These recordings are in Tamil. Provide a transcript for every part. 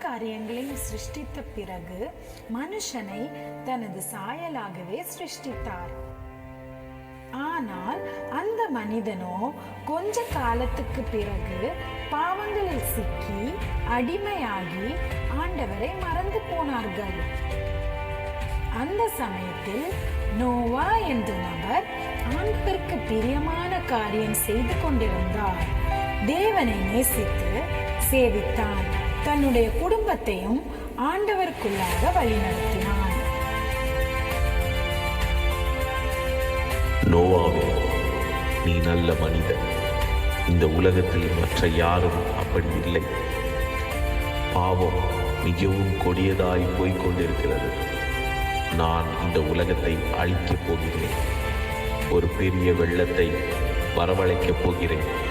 காரியங்களையும் சிருஷ்டித்த பிறகு மனுஷனை தனது சாயலாகவே சிருஷ்டித்தார். ஆனால் அந்த மனிதனோ கொஞ்ச காலத்துக்கு பிறகு பாவங்களில் சிக்கி அடிமையாகி ஆண்டவரை மறந்து போனார்கள். அந்த சமயத்தில் நோவா என்ற நபர் ஆண்டவருக்கு பிரியமான காரியம் செய்து கொண்டிருந்தார். தேவனை நேசித்து சேவித்தான். தன்னுடைய குடும்பத்தையும் ஆண்டவருக்குள்ளாக வழிநடத்தினான். நோவாவே நீ நல்ல மனிதன். இந்த உலகத்தில் மற்ற யாரும் அப்படி இல்லை. பாவம் மிகவும் கொடியதாய் போய்க் கொண்டிருக்கிறது நான் இந்த உலகத்தை அழிக்கப் போகிறேன். ஒரு பெரிய வெள்ளத்தை வரவழைக்கப் போகிறேன்.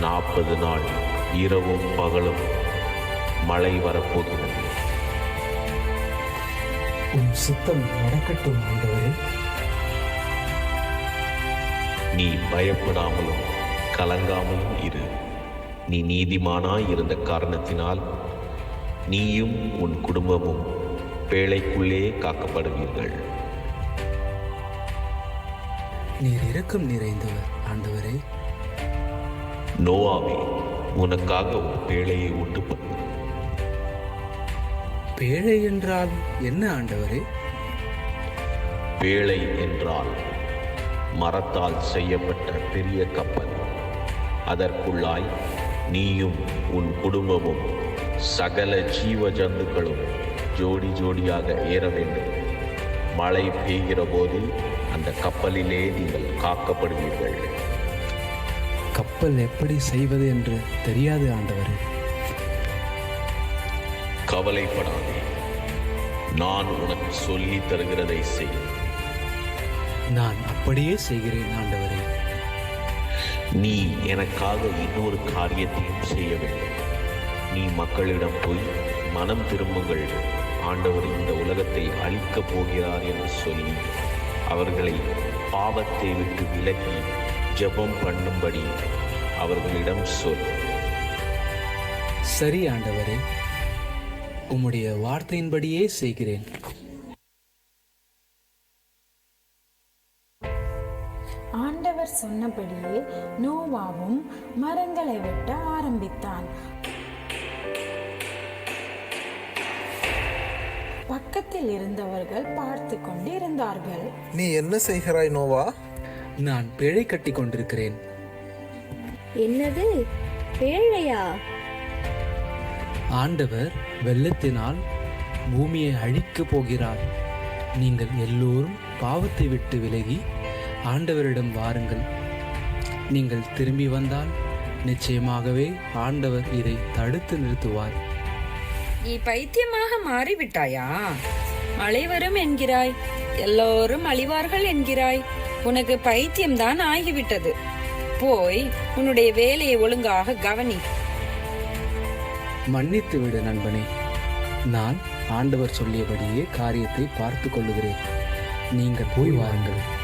நாற்பது நாள் இரவும் பகலும் மழை வரப்போகிறது. உம் சித்தம் நடக்கட்டும் ஆண்டவரே. நீ பயப்படாமலும் கலங்காமலும் இரு. நீ நீதிமானாய் இருந்த காரணத்தினால் நீயும் உன் குடும்பமும் பேழைக்குள்ளே காக்கப்படுவீர்கள். நீர் இரக்கம் நிறைந்தவர் ஆண்டவரே. நோவாவே உனக்காக ஒரு பேழையை உண்டு பண்ணு பேழை என்றால் என்ன ஆண்டவரே? பேழை என்றால் மரத்தால் செய்யப்பட்ட பெரிய கப்பல். அதற்குள்ளாய் நீயும் உன் குடும்பமும் சகல ஜீவ ஜந்துக்களும் ஜோடி ஜோடியாக ஏற வேண்டும். மழை பெய்கிற போது அந்த கப்பலிலே நீங்கள் காக்கப்படுவீர்கள். கப்பல் எப்படி செய்வது என்று தெரியாது ஆண்டவரே. கவலைப்படாதே. நான் உனக்கு சொல்லி தருகிறதை செய். நான் அப்படியே செய்கிறேன் ஆண்டவரே. நீ எனக்காக இன்னொரு காரியத்தையும் செய்ய வேண்டும் நீ மக்களிடம் போய் மனம் திரும்புங்கள். ஆண்டவர் இந்த உலகத்தை அழிக்கப் போகிறார் என்று சொல்லி அவர்களை பாவத்தை விட்டு விலகி ஜெபம் பண்ணும்படி அவர்களிடம் சொல். சரி ஆண்டவரே. உம்முடைய வார்த்தையின்படியே செய்கிறேன். ஆண்டவர் சொன்னபடியே நோவாவும் மரங்களை வெட்ட ஆரம்பித்தான். பக்கத்தில் இருந்தவர்கள் பார்த்து கொண்டு இருந்தார்கள் நீ என்ன செய்கிறாய் நோவா? நான் பேழை கட்டி கொண்டிருக்கிறேன். என்னது? பேழையா? ஆண்டவர் வெள்ளத்தினால் பூமியை அழிக்கப் போகிறார். நீங்கள் எல்லோரும் பாவத்தை விட்டு விலகி ஆண்டவரிடம் வாருங்கள். நீங்கள் திரும்பி வந்தால் நிச்சயமாகவே ஆண்டவர் இதை தடுத்து நிறுத்துவார். நீ பைத்தியமாக மாறிவிட்டாயா? மழை வரும் என்கிறாய் எல்லோரும் அழிவார்கள் என்கிறாய். உனக்கு பைத்தியம்தான் ஆகிவிட்டது. போய் உன்னுடைய வேலையை ஒழுங்காக கவனி. மன்னித்து விடு நண்பனே. நான் ஆண்டவர் சொல்லியபடியே காரியத்தை பார்த்து கொள்ளுகிறேன். நீங்கள் போய் வாருங்கள்.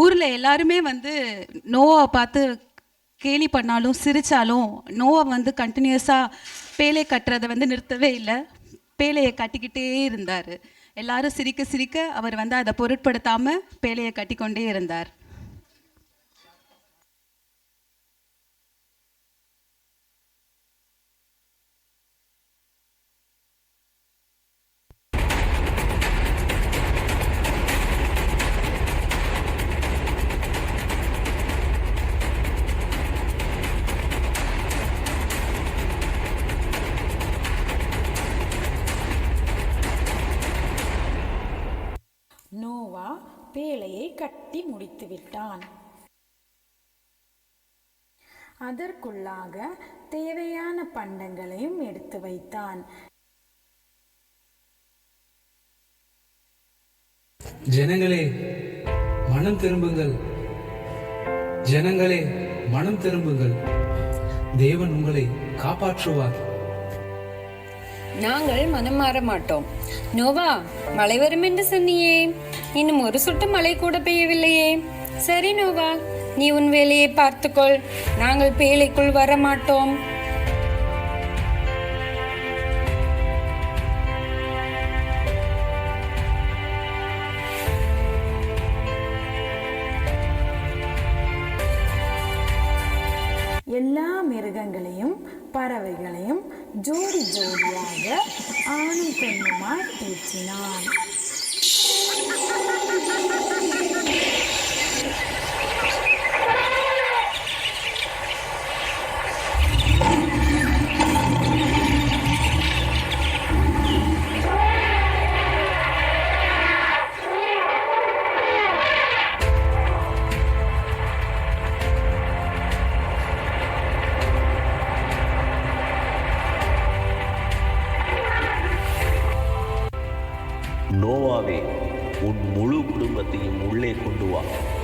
ஊரில் எல்லாருமே வந்து நோவை பார்த்து கேலி பண்ணாலும் சிரித்தாலும் நோவை வந்து கண்டினியூஸாக பேலை கட்டுறதை வந்து நிறுத்தவே இல்லை. பேலையை கட்டிக்கிட்டே இருந்தார். எல்லாரும் சிரிக்க சிரிக்க அவர் வந்து அதை பொருட்படுத்தாமல் பேலையை கட்டிக்கொண்டே இருந்தார். கட்டி முடித்து விட்டான். அதற்குள்ளாக தேவையான பண்டங்களையும் எடுத்து வைத்தான். ஜனங்களே மனம் திரும்புங்கள். ஜனங்களே மனம் திரும்புங்கள். தேவன் உங்களை காப்பாற்றுவார். நாங்கள் மனம் மாற மாட்டோம். நோவா மழை வரும் என்று சொன்னியே. இன்னும் ஒரு சொட்டு மழை கூட பெய்யவில்லையே. சரி நோவா நீ உன் வேலையை பார்த்துக்கொள். நாங்கள் பேழைக்குள் வர மாட்டோம். எல்லா மிருகங்களையும் பறவைகளையும் ஜோடி ஜோடியாக ஆணும் பெண்ணுமாய் ஏற்றினான் குடும்பத்தையும் உள்ளே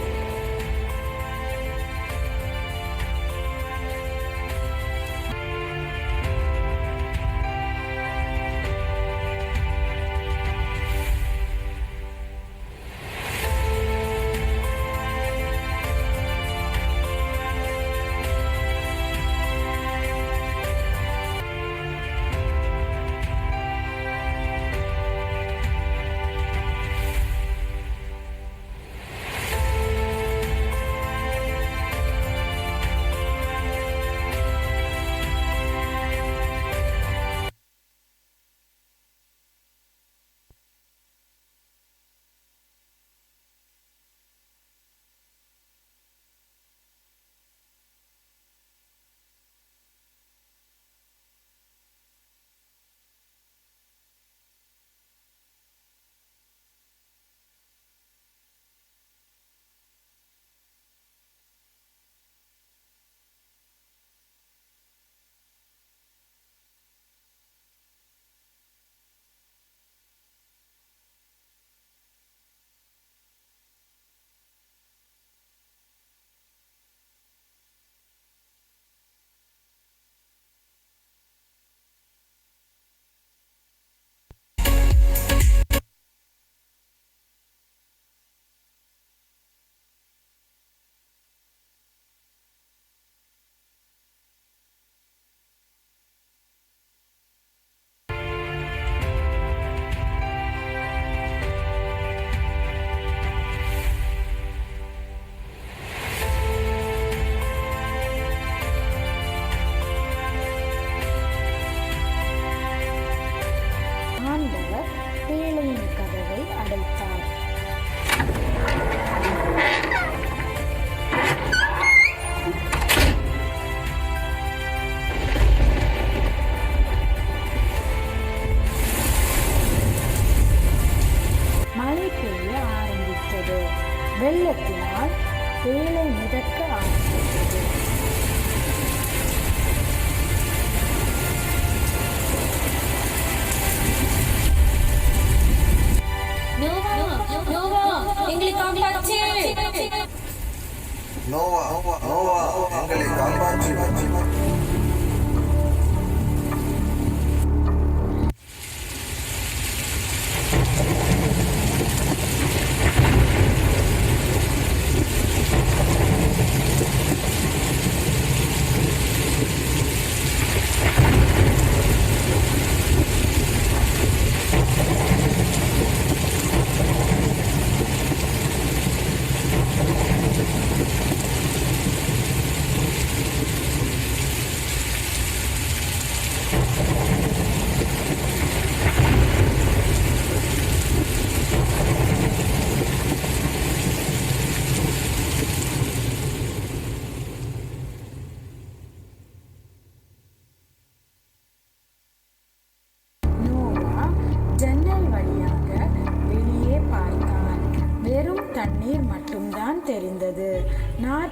el loco.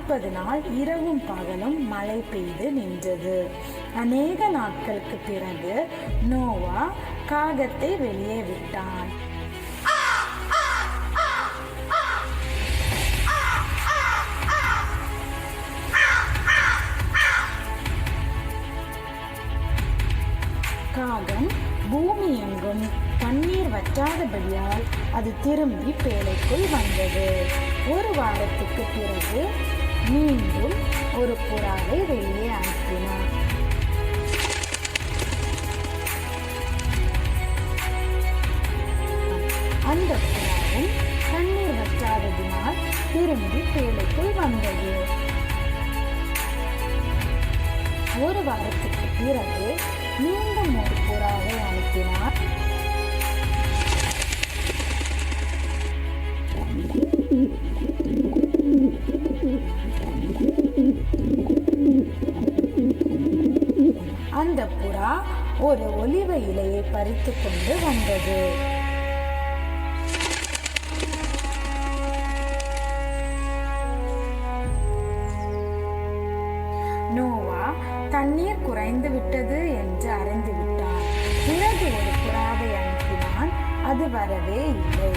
நாற்பது நாள் இரவும் பகலும் மழை பெய்து நின்றது. அநேக நாட்களுக்கு பிறகு நோவா காகத்தை வெளியே விட்டான். காகம் பூமி எங்கும் தண்ணீர் வற்றாதபடியால் அது திரும்பி பேழைக்குள் வந்தது. ஒரு வாரத்துக்கு பிறகு மீண்டும் ஒரு புறாவை வெளியே அனுப்பினார். அந்த புறாவும் தண்ணீர் வற்றாததினால் திரும்பி பேழைக்குள் வந்தது. ஒரு வாரத்துக்கு பிறகு மீண்டும் ஒரு புறாவை அனுப்பினார். அந்த புறா ஒரு ஒலிவ இலையை பறித்து கொண்டு வந்தது. நோவா தண்ணீர் குறைந்து விட்டது என்று அறிந்து விட்டான். பிறகு ஒரு புறாவை அனுப்பினான். அது வரவே இல்லை.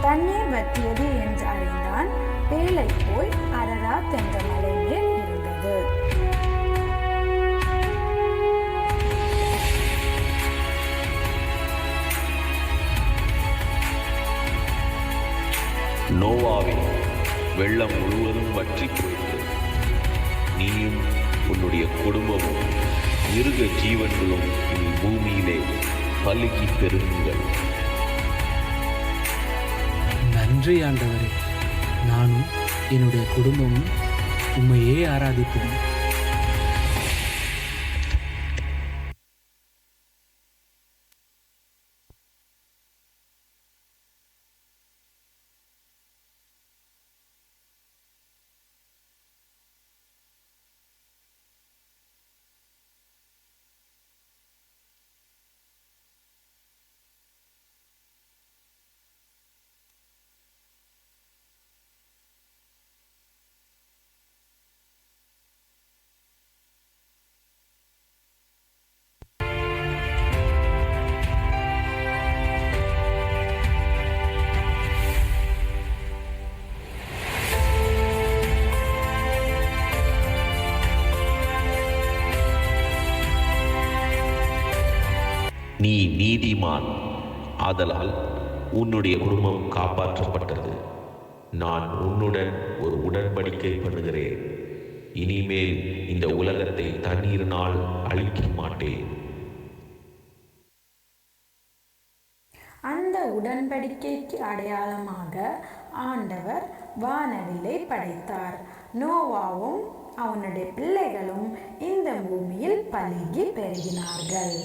தண்ணீர் வற்றியது என்று அறிந்தான். பேழை போய் அரராத் என்ற மலை மேல் இருந்தது. நோவாவே வெள்ளம் முழுவதும் வற்றி போயிற்று. நீயும் உன்னுடைய குடும்பமும் மிருக ஜீவன்களும் இனி பூமியிலே பலுகி பெருகுங்கள். நன்றி ஆண்டவரே. நானும் என்னுடைய குடும்பமும் உண்மையே ஆராதிப்போம். நீதிமான். ஆதலால் உன்னுடைய குடும்பம் காப்பாற்றப்பட்டது. நான் உன்னுடன் ஒரு உடன்படிக்கை பண்ணுகிறேன். இனிமேல் இந்த உலகத்தை தண்ணீரினால் அழிக்க மாட்டேன். அந்த உடன்படிக்கைக்கு அடையாளமாக ஆண்டவர் வானவிலை படைத்தார். நோவாவும் அவனுடைய பிள்ளைகளும் இந்த பூமியில் பழகி பெருகினார்கள்.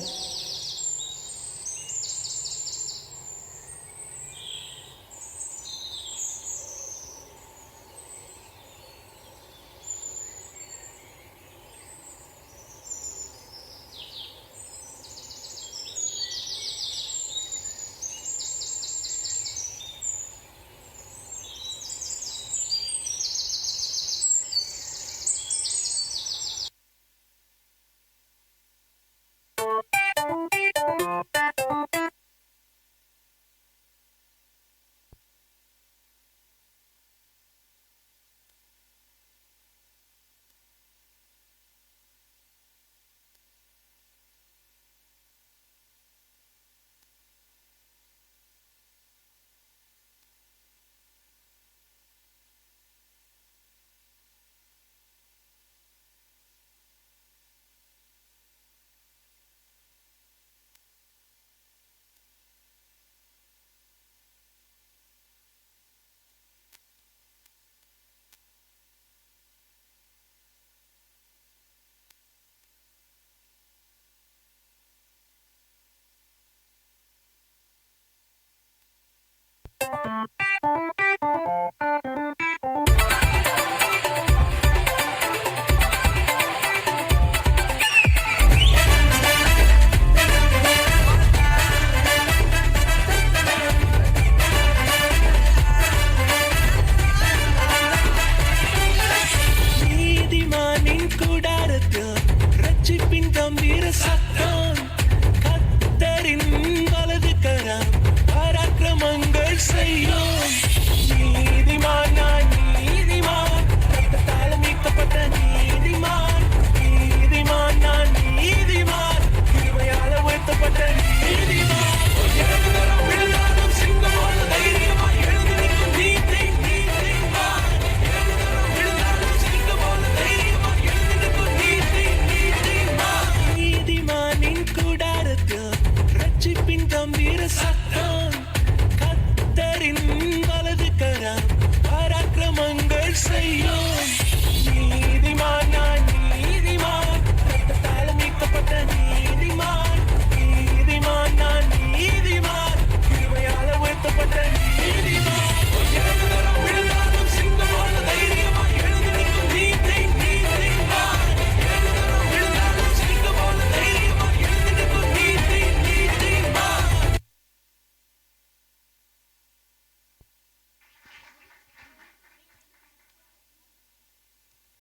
say